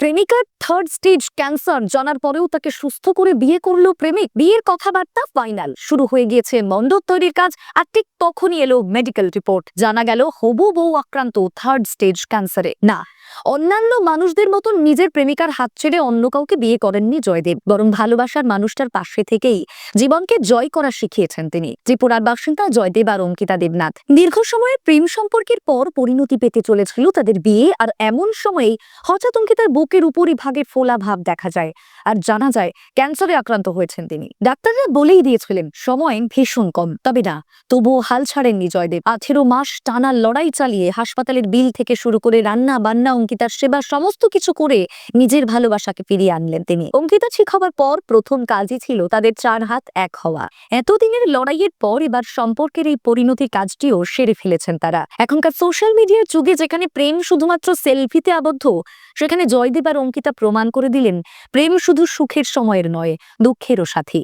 প্রেমিকার third stage cancer জানার পরেও তাকে সুস্থ করে বিয়ে করল প্রেমিক। বিয়ের কথাবার্তা ফাইনাল শুরু হয়ে গিয়েছে মণ্ডপ তৈরির কাজ আর ঠিক তখনই এলো মেডিকেল রিপোর্ট জানা গেল হবু বউ আক্রান্ত থার্ড স্টেজ ক্যান্সারে না অন্যান্য মানুষদের মতন নিজের প্রেমিকার হাত ছেড়ে অন্য কাউকে বিয়ে করেননি জয়দেব, বরং ভালোবাসার মানুষটার পাশে থেকেই জীবনকে জয় করা শিখিয়েছেন তিনি। ত্রিপুরার বাসিন্দা জয়দেব আর অঙ্কিতা দেবনাথ। দীর্ঘ সময়ের প্রেম সম্পর্কের পর পরিণতি পেতে চলেছিল তাদের বিয়ে, আর এমন সময়েই হঠাৎ অঙ্কিতার বুকের উপরই ভাগে ফোলা ভাব দেখা যায়, আর জানা যায় ক্যান্সারে আক্রান্ত হয়েছেন তিনি। ডাক্তাররা বলেই দিয়েছিলেন, সময় ভীষণ কম, তবে না, তবুও হাল ছাড়েননি জয়দেব। আঠেরো মাস টানা লড়াই চালিয়ে হাসপাতালের বিল থেকে শুরু করে রান্না বান্না অঙ্কিতার সেবা সমস্ত কিছু করে নিজের ভালোবাসাকে ফিরিয়ে আনলেন তিনি। অঙ্কিতা ঠিক হবার পর প্রথম কাজই ছিল তাদের চার হাত এক হওয়া। এতদিনের লড়াইয়ের পর এবার সম্পর্কের এই পরিণতির কাজটিও সেরে ফেলেছেন তারা। এখনকার সোশ্যাল মিডিয়ার যুগে যেখানে প্রেম শুধুমাত্র সেলফিতে আবদ্ধ, সেখানে জয়দেব আর অঙ্কিতা প্রমাণ করে দিলেন, প্রেম শুধু সুখের সময়ের নয়, দুঃখেরও সাথী।